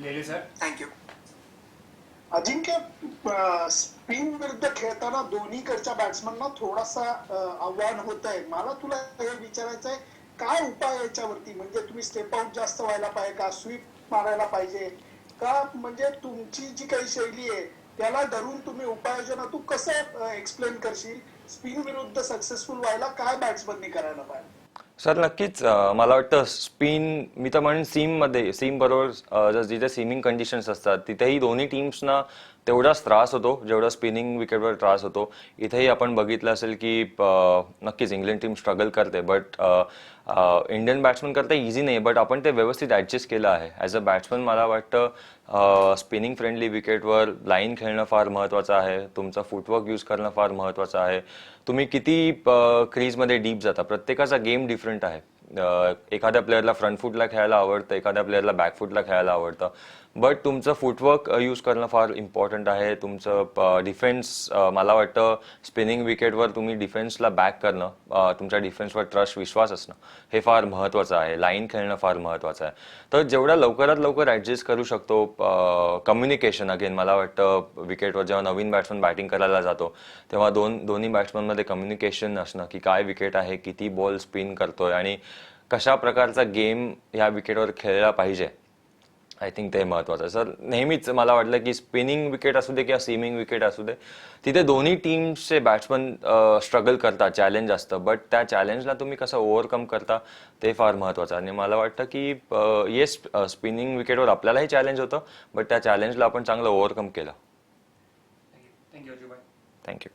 Lele sir. Thank you Ajinkya spin विरुद्ध खेळताना दोन्हीकडच्या बॅट्समनना थोडासा आव्हान होत आहे मला तुला हे विचारायचं आहे काय उपाय याच्यावरती? म्हणजे तुम्ही स्टेप आउट जास्त व्हायला पाहिजे का? स्वीप मारायला पाहिजे? का म्हणजे तुमची जी काही शैली आहे त्याला धरून तुम्ही उपाययोजना तू कसं एक्सप्लेन करशील? स्पिन विरुद्ध सक्सेसफुल व्हायला काय बॅट्समननी करायला पाहिजे? सर नक्कीच मला वाटतं स्पिन मी तर म्हणेन सीममध्ये सीम बरोबर जिथे सीमिंग कंडिशन्स असतात तिथेही दोन्ही टीम्सना तेवढाच त्रास होतो जेवढा स्पिनिंग विकेटवर त्रास होतो. इथेही आपण बघितलं असेल की नक्कीच इंग्लंड टीम स्ट्रगल करते बट इंडियन बॅट्समन करता इझी नाही बट आपण ते व्यवस्थित ॲडजस्ट केलं आहे. ॲज अ बॅट्समन मला वाटतं स्पिनिंग फ्रेंडली विकेटवर लाईन खेळणं फार महत्त्वाचं आहे तुमचा फुटवर्क यूज करणं फार महत्त्वाचं आहे. तुम्ही किती क्रीजमध्ये डीप जाता प्रत्येकाचा गेम डिफरंट डिफरंट आहे. एखाद्या प्लेअरला फ्रंट फूटला खेळायला आवडतं एखाद्या प्लेअरला बॅकफूटला खेळायला आवडतं. बट तुमचं फुटवर्क यूज करणं फार इम्पॉर्टंट आहे. तुमचं डिफेन्स मला वाटतं स्पिनिंग विकेटवर तुम्ही डिफेन्सला बॅक करणं तुमच्या डिफेन्सवर ट्रस्ट विश्वास असणं हे फार महत्त्वाचं आहे. लाईन खेळणं फार महत्त्वाचं आहे. तर जेवढ्या लवकरात लवकर ॲडजस्ट करू शकतो कम्युनिकेशन अगेन मला वाटतं विकेटवर जेव्हा नवीन बॅट्समन बॅटिंग करायला जातो तेव्हा दोन दोन्ही बॅट्समनमध्ये कम्युनिकेशन असणं की काय विकेट आहे किती बॉल स्पिन करतोय आणि कशा प्रकारचा गेम ह्या विकेटवर खेळला पाहिजे आय थिंक ते महत्वाचं आहे. सर नेहमीच मला वाटलं की स्पिनिंग विकेट असू दे किंवा सीमिंग विकेट असू दे तिथे दोन्ही टीम्सचे बॅट्समन स्ट्रगल करतात चॅलेंज असतं. बट त्या चॅलेंजला तुम्ही कसं ओव्हरकम करता ते फार महत्वाचं आहे. आणि मला वाटतं की येस स्पिनिंग विकेटवर आपल्यालाही चॅलेंज होतं बट त्या चॅलेंजला आपण चांगलं ओव्हरकम केलं. Thank you thank you